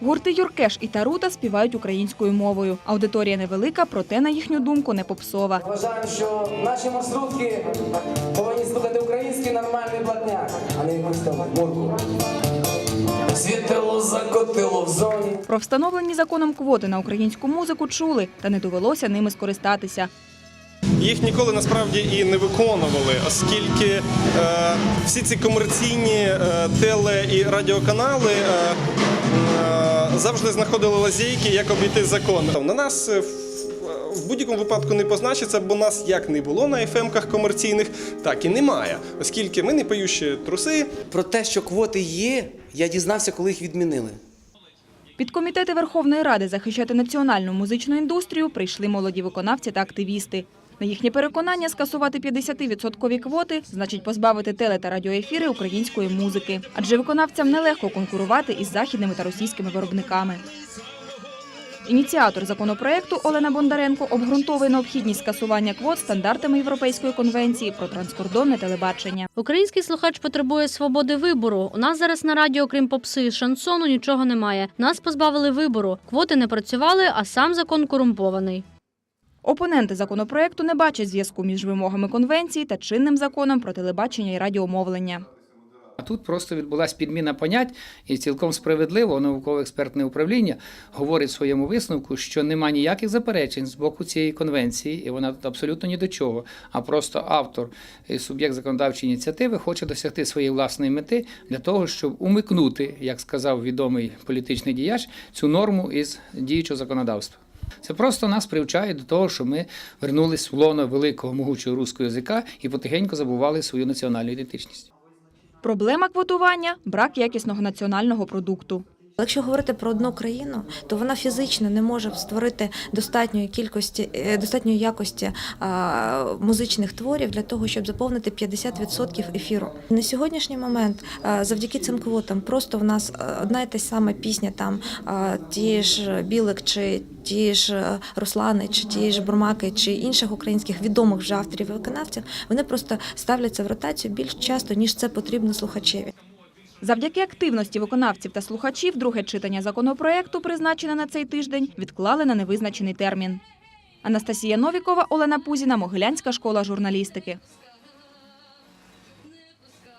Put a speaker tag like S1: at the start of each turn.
S1: Гурти Юркеш і Тарута співають українською мовою. Аудиторія невелика, проте, на їхню думку, не попсова.
S2: Вважаємо, що наші маршрутки повинні слухати український нормальний блатняк, а не якусь там мурку. Світило закотило в зоні.
S1: Про встановлені законом квоти на українську музику чули, та не довелося ними скористатися.
S3: їх ніколи насправді і не виконували, оскільки е, всі ці комерційні е, теле і радіоканали е, е, завжди знаходили лазейки, як обійти закон. На нас е, в- в будь-якому випадку не позначиться, бо нас як не було на ФМ-ках комерційних, так і немає, оскільки ми не поющі труси.
S4: Про те, що квоти є, я дізнався, коли їх відмінили.
S1: Підкомітети Верховної Ради захищати національну музичну індустрію прийшли молоді виконавці та активісти. На їхнє переконання скасувати 50% квоти значить позбавити теле та радіоефіри української музики, адже виконавцям нелегко конкурувати із західними та російськими виробниками. Ініціатор законопроекту Олена Бондаренко обґрунтовує необхідність скасування квот стандартами Європейської конвенції про транскордонне телебачення.
S5: Український слухач потребує свободи вибору. У нас зараз на радіо, крім попси шансону, нічого немає. Нас позбавили вибору. Квоти не працювали, а сам закон корумпований.
S1: Опоненти законопроекту не бачать зв'язку між вимогами конвенції та чинним законом про телебачення і радіомовлення.
S6: А тут просто відбулася підміна понять, і цілком справедливо науково-експертне управління говорить в своєму висновку, що нема ніяких заперечень з боку цієї конвенції, і вона тут абсолютно ні до чого. А просто автор і суб'єкт законодавчої ініціативи хоче досягти своєї власної мети для того, щоб умикнути, як сказав відомий політичний діяч, цю норму із діючого законодавства. Це просто нас привчає до того, що ми вернулись в лоно великого могучого руського язика і потихеньку забували свою національну ідентичність.
S1: Проблема квотування брак якісного національного продукту.
S7: Якщо говорити про одну країну, то вона фізично не може створити достатньої кількості, е, достатньої якості музичних творів для того, щоб заповнити 50% ефіру. На сьогоднішній момент, завдяки цим квотам, просто в нас одна і та сама пісня, там ті ж Білик, чи ті ж е, Руслани, чи ті ж Бурмаки, чи інших українських відомих вже авторів і виконавців, вони просто ставляться в ротацію більш часто, ніж це потрібно слухачеві.
S1: Завдяки активності виконавців та слухачів друге читання законопроекту, призначене на цей тиждень, відклали на невизначений термін. Анастасія Новікова, Олена Пузіна, Могилянська школа журналістики.